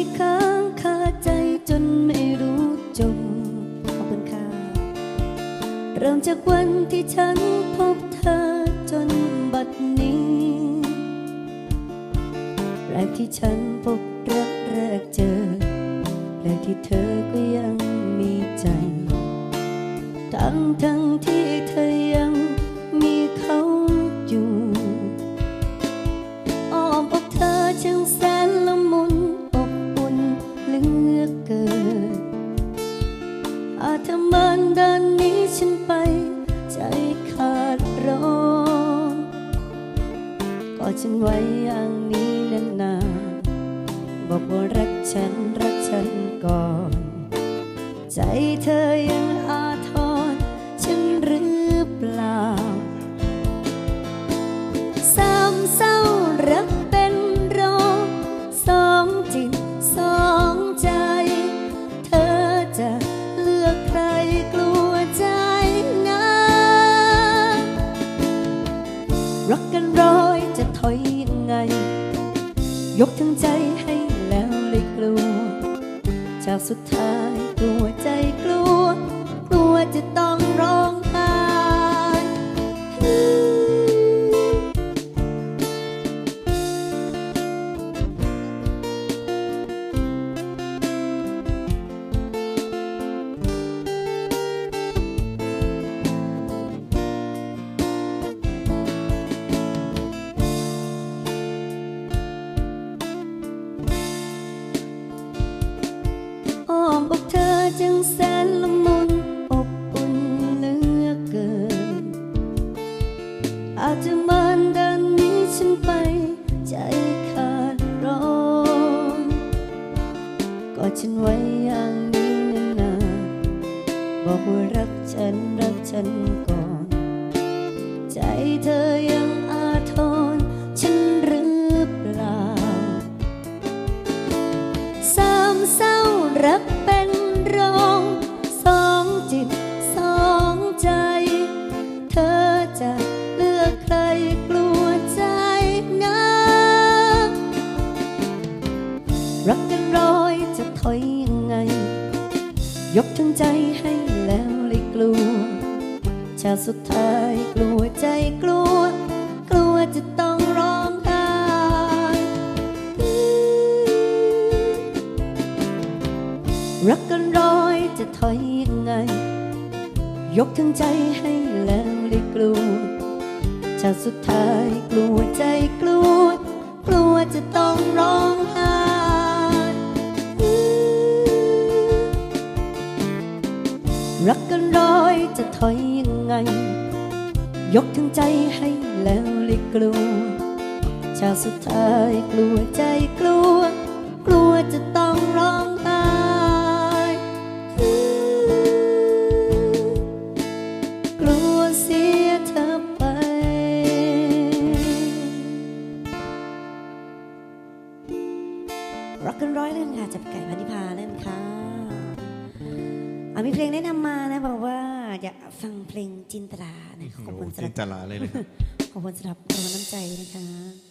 ที่ค้างคาใจจนไม่รู้จบขอบคุณค่ะเริ่มจากวันที่ฉันพบเธอจนบัดนี้แรกที่ฉันพบรักแรกเจอแรกที่เธอก็ยังมีใจ ทั้งทั้งที่เธอ ไว้อย่างนี้นานๆบอกว่ารักฉันรักฉันก่อน ใจเธอ ยกทั้งใจให้แล้วเลยกลัว จากสุดท้ายกลัวใจกลัว กลัวจะต้อง จึงแสนละมุนอบอุ่นเหลือเกิน อาจจะมันเดินนี้ฉันไปใจขาดร้อนกอดฉันไว้อย่างนี้นานๆบอกว่ารักฉันรักฉันก่อน ใจเธอยังอาทรฉันหรือเปล่าสามเศร้ารัก ยกทั้งใจให้แล้วเลยกลัวชาสุดท้ายกลัวใจกลัว กลัวจะต้องร้องไห้รักกันร้อยจะถอยยังไง ยกทั้งใจให้แล้วเลยกลัวชาสุดท้ายกลัวใจกลัว กลัวจะต้องร้องไห้ รักกันร้อยจะถอยยังไง ยกทั้งใจให้แล้วเลยกลัวชาติสุดท้ายกลัวใจกลัว กลัวจะต้องร้องไห้กลัวเสียเธอไป รักกันร้อยเล่นค่ะจับไก่พันิพาเล่นค่ะ มีเพลงแนะนำมานะบอกว่าอยากฟังเพลงจินตรานะขอบคุณสำหจิรับนตลาเลยเลยครับขอบคุณสำหรับรางวัลน้ำใจนะคะ